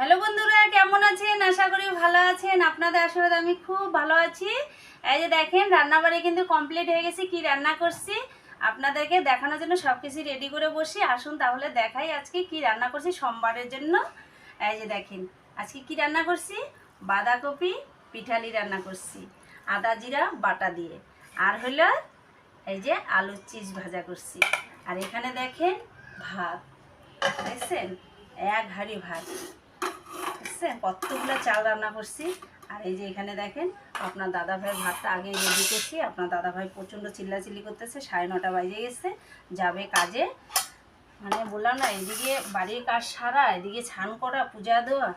Hello বন্ধুরা, কেমন আছেন? আশা করি ভালো আছেন। আপনাদের আশীর্বাদ আমি খুব ভালো আছি। এই যে দেখেন, রান্নাবাড়ি কিন্তু কমপ্লিট হয়ে গেছে। কি রান্না করছি? আপনাদেরকে দেখানোর জন্য সব কিছু রেডি করে বসি। আসুন তাহলে দেখাই আজকে কি রান্না করছি সোমবারের জন্য। এই যে দেখেন, আজকে কি রান্না করছি? বাঁধাকপি পিঠালি রান্না করছি, আদা জিরা, বাটা দিয়ে। আর হলো এই যে আলুর চিজ ভাজা করছি। আর এখানে দেখেন ভাত, দেখছেন? এক হাঁড়ি ভাত। বুঝছেন কতগুলো চাল রান্না করছি। আর এই যে এখানে দেখেন, আপনার দাদা ভাইয়ের ভাতটা আগে রেডি করছি। আপনার দাদা ভাই প্রচণ্ড চিল্লাচিল্লি করতেছে, সাড়ে নটা বাজে গেছে, যাবে কাজে। মানে বললাম না, এদিকে বাড়ির কাজ সারা, এদিকে ছান করা, পূজা দেওয়া।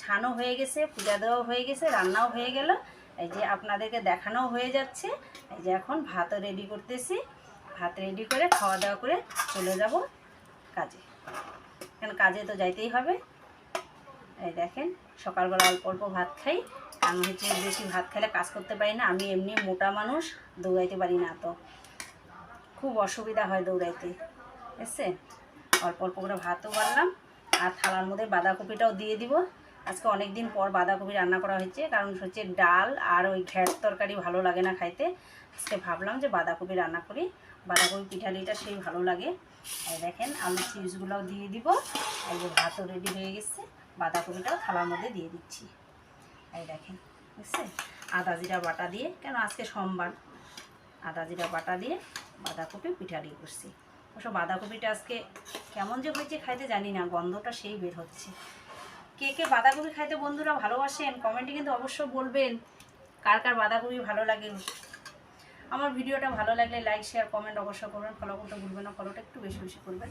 ছানও হয়ে গেছে, পূজা দেওয়া হয়ে গেছে, রান্নাও হয়ে গেল। এই যে আপনাদেরকে দেখানোও হয়ে যাচ্ছে। এই যে এখন ভাতও রেডি করতেছি। ভাত রেডি করে খাওয়া দাওয়া করে চলে যাব কাজে। কারণ কাজে তো যাইতেই হবে। এই দেখেন, সকালবেলা অল্প অল্প ভাত খাই। আমি হচ্ছে বেশি ভাত খেলে কাজ করতে পারি না, আমি এমনি মোটা মানুষ, দৌড়াইতে পারি না তো। খুব অসুবিধা হয় দৌড়াইতে এসছে অল্প অল্প করে ভাতও বাড়লাম, আর থালার মধ্যে বাঁধাকপিটাও দিয়ে দিব। আজকে অনেক দিন পর বাঁধাকপি রান্না করা হয়েছে, কারণ হচ্ছে ডাল আর ওই ঘ্যাট তরকারি ভালো লাগে না খাইতে। আজকে ভাবলাম যে বাঁধাকপি রান্না করি, বাঁধাকপি পিঠালিটা সেই ভালো লাগে। দেখেন আলু চিপসগুলোও দিয়ে দিব। যে ভাতও রেডি হয়ে গেছে। বাঁধাকপিটাও থালার মধ্যে দিয়ে দিচ্ছি। এই দেখেন বুঝছে আদা জিরা বাটা দিয়ে, কেন আজকে সোমবার? আদা জিরা বাটা দিয়ে বাঁধাকপি পিঠালি করছি। অবশ্য বাঁধাকপিটা আজকে কেমন যে হয়েছে খাইতে জানি না, গন্ধটা সেই বের হচ্ছে। কে কে বাঁধাকপি খাইতে বন্ধুরা ভালোবাসেন কমেন্টে কিন্তু অবশ্য বলবেন কার কার বাঁধাকপি ভালো লাগে। আমার ভিডিওটা ভালো লাগলে লাইক শেয়ার কমেন্ট অবশ্যই করবেন। ফলো করতে ভুলবেন না ফলোটা একটু বেশি বেশি করবেন।